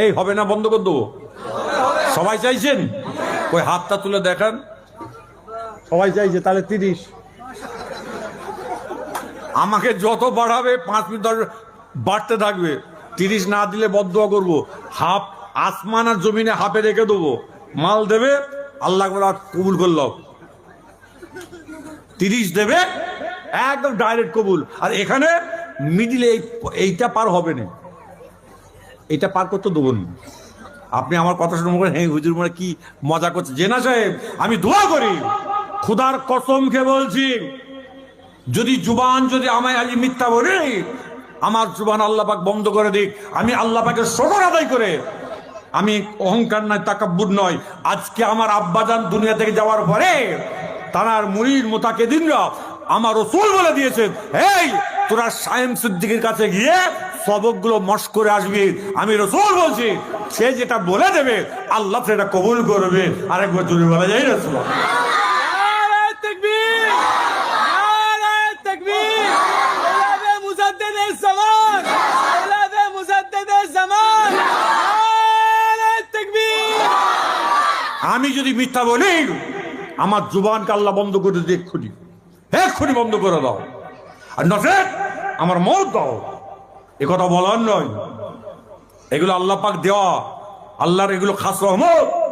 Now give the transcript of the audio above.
এই হবে না বন্ধ করে দেবো। সবাই চাইছেন? ওই হাতটা তুলে দেখান। সবাই চাইছে তাহলে তিরিশ। আমাকে যত বাড়াবে পাঁচ মিনিট দশ বাড়তে থাকবে। তিরিশ না দিলে বদুয়া করব। হাফ আসমান আর জমিনে হাফে রেখে দেবো। মাল দেবে আল্লাহ কবুল করল। তিরিশ দেবে একদম ডাইরেক্ট কবুল। আর এখানে মিডিলে এইটা পার হবে না। এটা পার করতে দেবো না। আপনি আমার কথা শুনে বলেন হ্যাঁ হুজুর মানে কি মজা করছে? জেনা সাহেব, আমি দোয়া করি। খুদার কসমকে বলছি, যদি জুবান যদি আমায় আজ মিথ্যা বলে, আমার জুবান আল্লাহ পাক বন্ধ করে দিক। আমি আল্লাহ পাকের শকর আদায় করে, আমি অহংকার নয়, তাকাব্বুর নয়। আজকে আমার আব্বাজান দুনিয়া থেকে যাওয়ার পরে, তার মুড়ির মোতাকে দিনরা আমার রসুল বলে দিয়েছেন এই তোরা সায়েম সিদ্দিকের কাছে গিয়ে সবকগুলো মশ করে আসবি। আমি রসুল বলছি সে যেটা বলে দেবে আল্লাহ সেটা কবুল করবে। আরেকবার জুড়ে বলা যায় রসুল। আমি যদি মিথ্যা বলি আমার জুবানকে আল্লাহ বন্ধ করে দিয়ে এক্ষুনি। এক্ষুনি বন্ধ করে দাও। আর নসে আমার মত দাও। এ কথা বলার নয়। এগুলো আল্লাহ পাক দেওয়া। আল্লাহর এগুলো খাস রহমত।